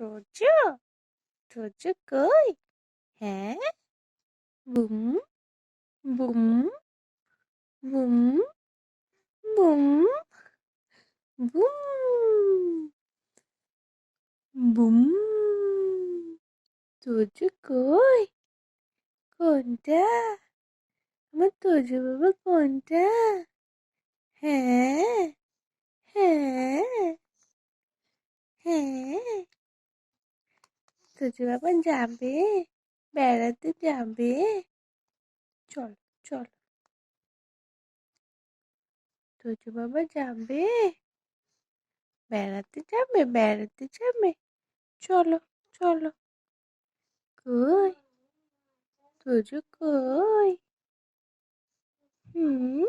সূর্য সূর্য কই হ্যাঁ boom boom boom boom boom boom সূর্য কই কোনটা আমার তোজ বাবা কোনটা হ্যাঁ হ্যাঁ হ্যাঁ তোজ বাবা যাবে, বেড়াতে যাবে। চল চল। তোজ বাবা যাবে, বেড়াতে যাবে বেড়াতে যাবে। চলো চলো। কই? তোজ কই? হুম?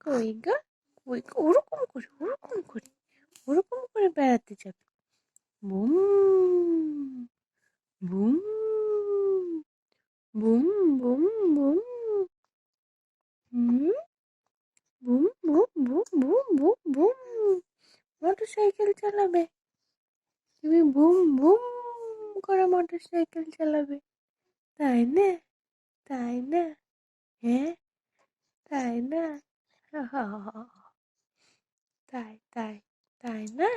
কই গা? কই? ওরকম করে ওরকম করে ওরকম করে বেড়াতে যাবে। Boom boom boom boom boom হুম boom boom boom boom boom boom motor cycle চালাবে তুমি বুম বুম করে মোটর সাইকেল চালাবে তাই না তাই না হ্যাঁ তাই না তাই তাই তাই না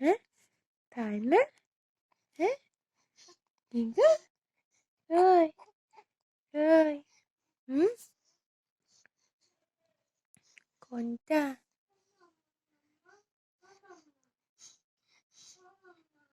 হ্যাঁ তাই না হ্যাঁ ঠিক ওই ওই হুম কোনটা